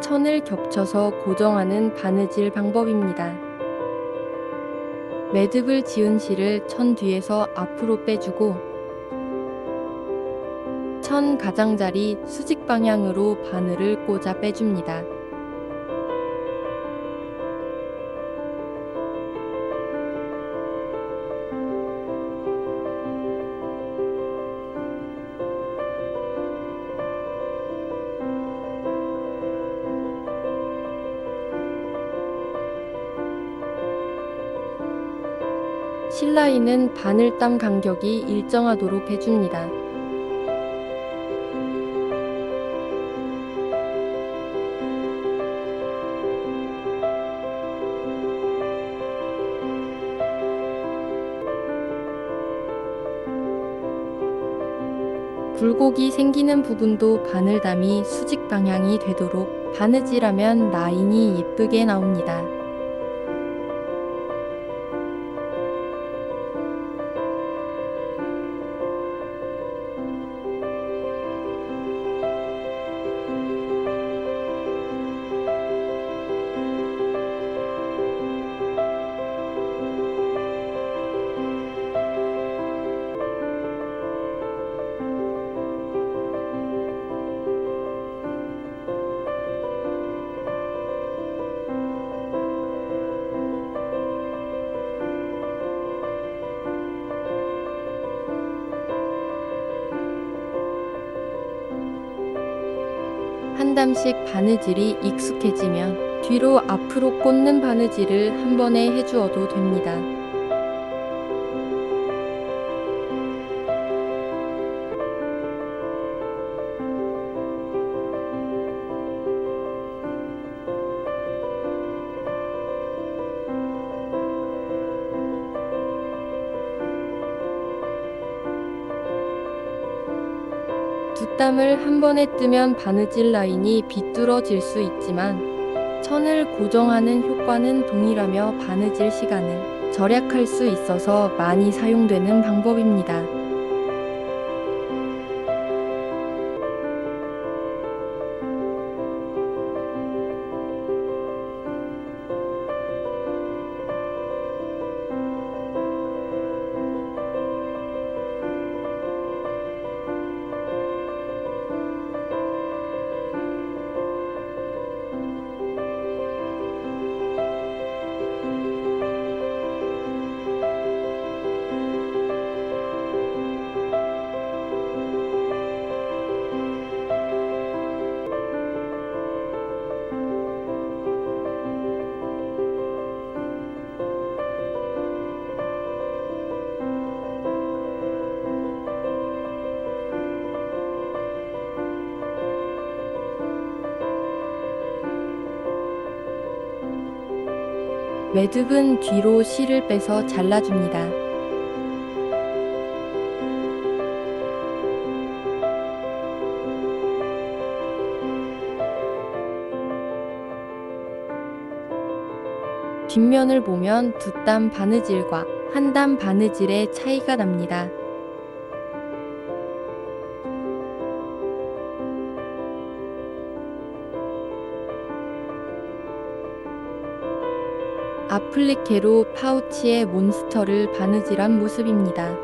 천을 겹쳐서 고정하는 바느질 방법입니다. 매듭을 지은 실을 천 뒤에서 앞으로 빼주고 천 가장자리 수직 방향으로 바늘을 꽂아 빼줍니다. 실라인은 바늘땀 간격이 일정하도록 해줍니다. 굴곡이 생기는 부분도 바늘담이 수직 방향이 되도록 바느질하면 라인이 예쁘게 나옵니다. 한 담씩 바느질이 익숙해지면 뒤로 앞으로 꽂는 바느질을 한 번에 해주어도 됩니다. 뒷담을 한 번에 뜨면 바느질 라인이 비뚤어질 수 있지만 천을 고정하는 효과는 동일하며 바느질 시간을 절약할 수 있어서 많이 사용되는 방법입니다. 매듭은 뒤로 실을 빼서 잘라줍니다. 뒷면을 보면 두 땀 바느질과 한 땀 바느질의 차이가 납니다. 아플리케로 파우치에 몬스터를 바느질한 모습입니다.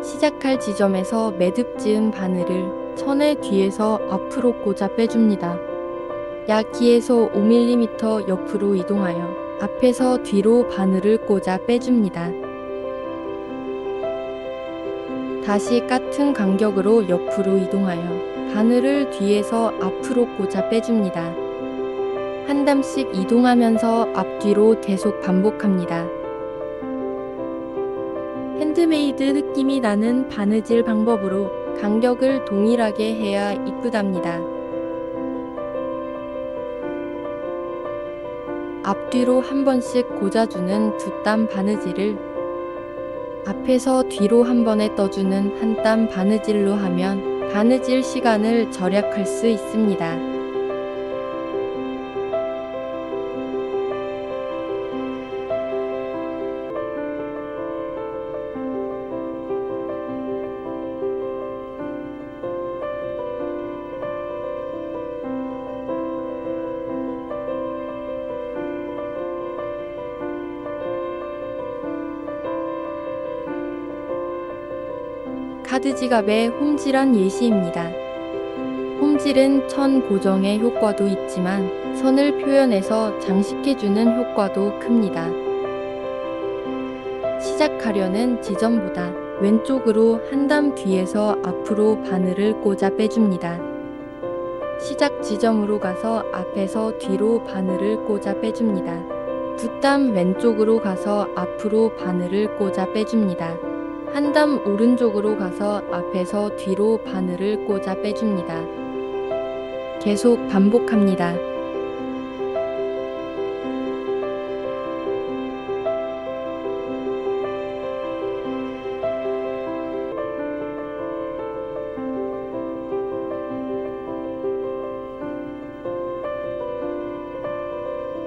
시작할 지점에서 매듭 지은 바늘을 천의 뒤에서 앞으로 꽂아 빼줍니다. 약 2에서 5mm 옆으로 이동하여 앞에서 뒤로 바늘을 꽂아 빼줍니다. 다시 같은 간격으로 옆으로 이동하여 바늘을 뒤에서 앞으로 꽂아 빼줍니다. 한 담씩 이동하면서 앞뒤로 계속 반복합니다. 핸드메이드 느낌이 나는 바느질 방법으로 간격을 동일하게 해야 이쁘답니다. 앞뒤로 한 번씩 꽂아주는 두 땀 바느질을 앞에서 뒤로 한 번에 떠주는 한 땀 바느질로 하면 바느질 시간을 절약할 수 있습니다. 카드 지갑의 홈질한 예시입니다. 홈질은 천 고정의 효과도 있지만 선을 표현해서 장식해주는 효과도 큽니다. 시작하려는 지점보다 왼쪽으로 한땀 뒤에서 앞으로 바늘을 꽂아 빼줍니다. 시작 지점으로 가서 앞에서 뒤로 바늘을 꽂아 빼줍니다. 두 땀 왼쪽으로 가서 앞으로 바늘을 꽂아 빼줍니다. 한땀 오른쪽으로 가서 앞에서 뒤로 바늘을 꽂아 빼줍니다. 계속 반복합니다.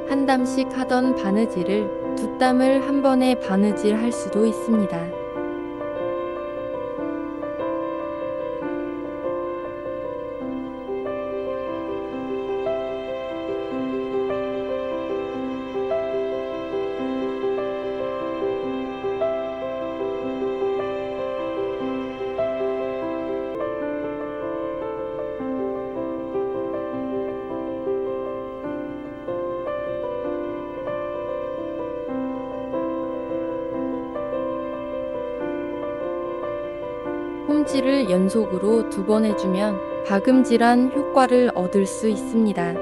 한 땀씩 하던 바느질을 두 땀을 한 번에 바느질 할 수도 있습니다. 홈질을 연속으로 두 번 해주면 박음질한 효과를 얻을 수 있습니다.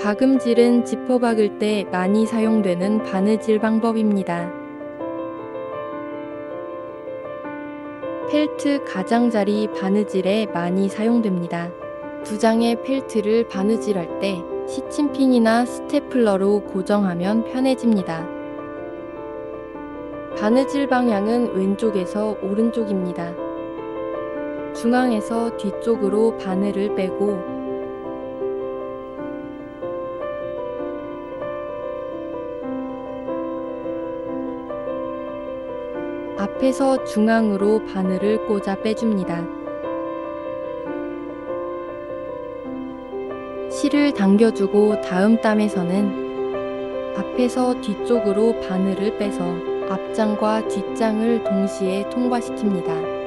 박음질은 지퍼 박을 때 많이 사용되는 바느질 방법입니다. 펠트 가장자리 바느질에 많이 사용됩니다. 두 장의 펠트를 바느질할 때 시침핀이나 스테플러로 고정하면 편해집니다. 바느질 방향은 왼쪽에서 오른쪽입니다. 중앙에서 뒤쪽으로 바늘을 빼고 앞에서 중앙으로 바늘을 꽂아 빼줍니다. 실을 당겨주고 다음 땀에서는 앞에서 뒤쪽으로 바늘을 빼서 앞장과 뒷장을 동시에 통과시킵니다.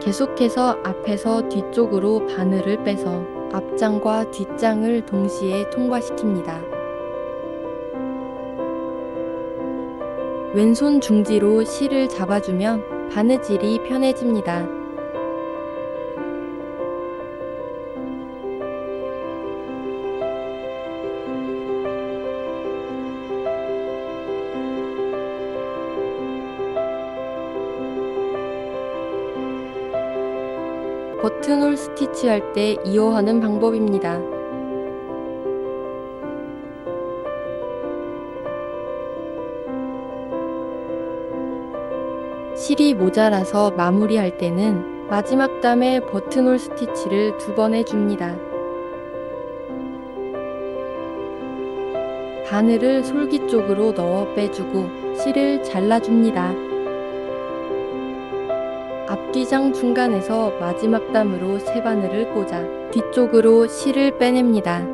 계속해서 앞에서 뒤쪽으로 바늘을 빼서 앞장과 뒷장을 동시에 통과시킵니다. 왼손 중지로 실을 잡아주면 바느질이 편해집니다. 버튼홀 스티치 할 때 이어하는 방법입니다. 실이 모자라서 마무리할 때는 마지막 땀에 버튼홀 스티치를 두 번 해줍니다. 바늘을 솔기 쪽으로 넣어 빼주고 실을 잘라줍니다. 앞뒤장 중간에서 마지막 땀으로 세 바늘을 꽂아 뒤쪽으로 실을 빼냅니다.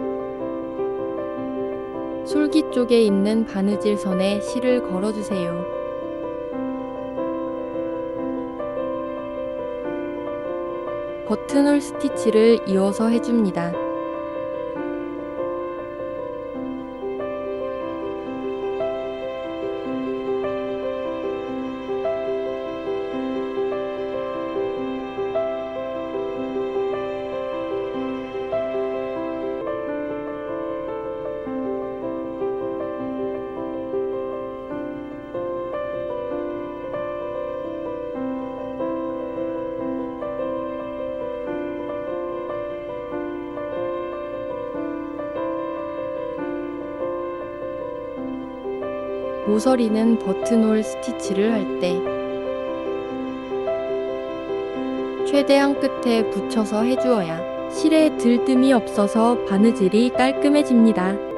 솔기 쪽에 있는 바느질 선에 실을 걸어주세요. 버튼홀 스티치를 이어서 해줍니다. 모서리는 버튼홀 스티치를 할 때 최대한 끝에 붙여서 해주어야 실에 들뜸이 없어서 바느질이 깔끔해집니다.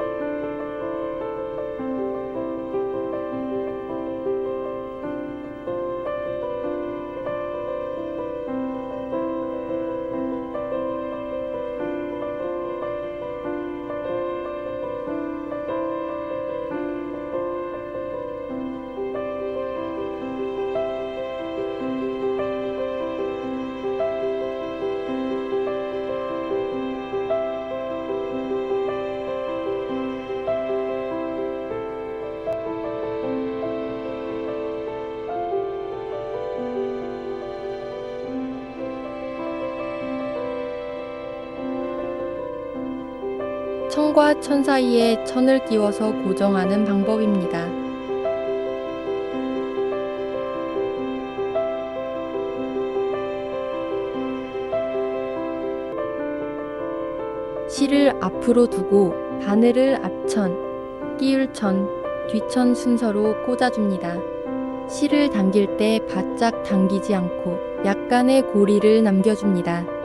천과 천 사이에 천을 끼워서 고정하는 방법입니다. 실을 앞으로 두고 바늘을 앞천, 끼울천, 뒤천 순서로 꽂아줍니다. 실을 당길 때 바짝 당기지 않고 약간의 고리를 남겨줍니다.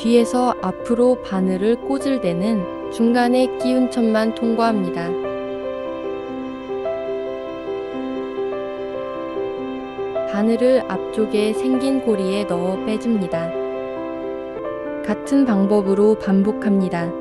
뒤에서 앞으로 바늘을 꽂을 때는 중간에 끼운 천만 통과합니다. 바늘을 앞쪽에 생긴 고리에 넣어 빼줍니다. 같은 방법으로 반복합니다.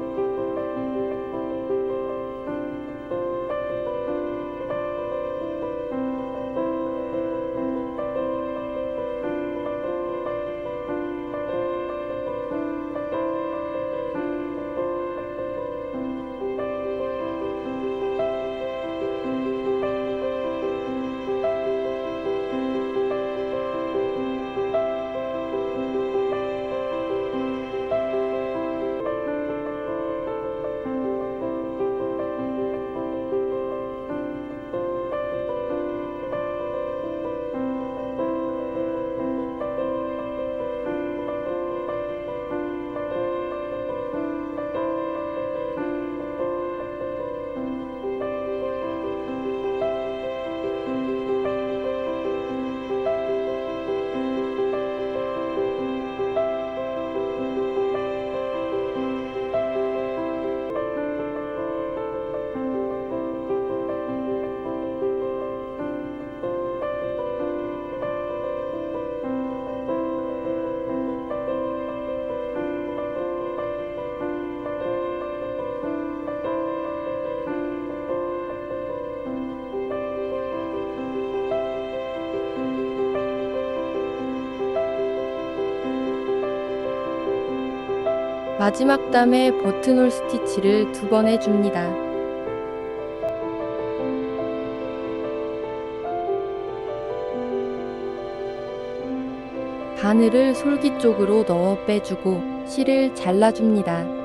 마지막 담에 버튼홀 스티치를 두 번 해줍니다. 바늘을 솔기 쪽으로 넣어 빼주고 실을 잘라줍니다.